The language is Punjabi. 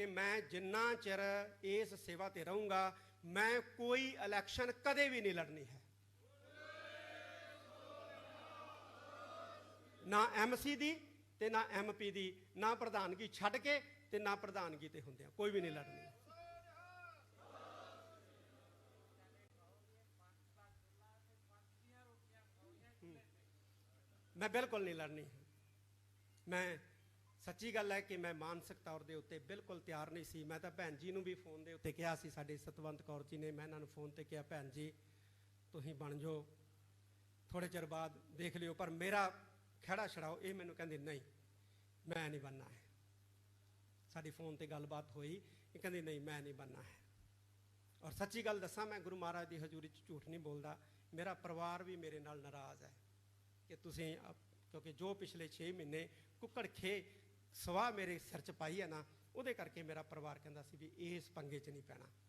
ਕਿ ਮੈਂ ਜਿੰਨਾ ਚਿਰ ਇਸ ਸੇਵਾ ਤੇ ਰਹੂੰਗਾ, ਮੈਂ ਕੋਈ ਇਲੈਕਸ਼ਨ ਕਦੇ ਵੀ ਨਹੀਂ ਲੜਨੀ ਹੈ। ਨਾ ਐਮਸੀ ਦੀ ਤੇ ਨਾ ਐਮਪੀ ਦੀ, ਨਾ ਪ੍ਰਧਾਨਗੀ ਛੱਡ ਕੇ ਤੇ ਨਾ ਪ੍ਰਧਾਨਗੀ ਤੇ ਹੁੰਦਿਆਂ ਕੋਈ ਵੀ ਨਹੀਂ ਲੜਨੀ। ਮੈਂ ਬਿਲਕੁਲ ਨਹੀਂ ਲੜਨੀ। ਮੈਂ ਸੱਚੀ ਗੱਲ ਹੈ ਕਿ ਮੈਂ ਮਾਨਸਿਕ ਤੌਰ ਦੇ ਉੱਤੇ ਬਿਲਕੁਲ ਤਿਆਰ ਨਹੀਂ ਸੀ। ਮੈਂ ਤਾਂ ਭੈਣ ਜੀ ਨੂੰ ਵੀ ਫੋਨ ਦੇ ਉੱਤੇ ਕਿਹਾ ਸੀ, ਸਾਡੇ ਸਤਵੰਤ ਕੌਰ ਜੀ ਨੇ, ਮੈਂ ਇਹਨਾਂ ਨੂੰ ਫੋਨ ਤੇ ਕਿਹਾ, ਭੈਣ ਜੀ, ਤੁਸੀਂ ਬਣ ਜਾਓ। ਥੋੜੇ ਚਿਰ ਬਾਅਦ ਦੇਖ ਲਿਓ, ਪਰ ਮੇਰਾ ਖੜਾ ਛੜਾਓ ਇਹ ਮੈਨੂੰ ਕਹਿੰਦੇ, ਨਹੀਂ, ਮੈਂ ਨਹੀਂ ਬਣਨਾ ਹੈ। ਸਾਡੀ ਫੋਨ ਤੇ ਗੱਲਬਾਤ ਹੋਈ। ਇਹ ਕਹਿੰਦੇ, ਨਹੀਂ, ਮੈਂ ਨਹੀਂ ਬਣਨਾ ਹੈ। ਔਰ ਸੱਚੀ ਗੱਲ ਦੱਸਾਂ, ਮੈਂ ਗੁਰੂ ਮਹਾਰਾਜ ਦੀ ਹਜ਼ੂਰੀ 'ਚ ਝੂਠ ਨਹੀਂ ਬੋਲਦਾ। ਮੇਰਾ ਪਰਿਵਾਰ ਵੀ ਮੇਰੇ ਨਾਲ ਨਾਰਾਜ਼ ਹੈ ਕਿ ਤੁਸੀਂ ਕਿਉਂਕਿ ਜੋ ਪਿਛਲੇ 6 ਮਹੀਨੇ ਕੁੱਕੜ ਖੇ ਸਵਾਹ ਮੇਰੇ ਸਿਰ 'ਚ ਪਾਈ ਹੈ ਨਾ, ਉਹਦੇ ਕਰਕੇ ਮੇਰਾ ਪਰਿਵਾਰ ਕਹਿੰਦਾ ਸੀ ਵੀ ਇਸ ਪੰਗੇ 'ਚ ਨਹੀਂ ਪੈਣਾ।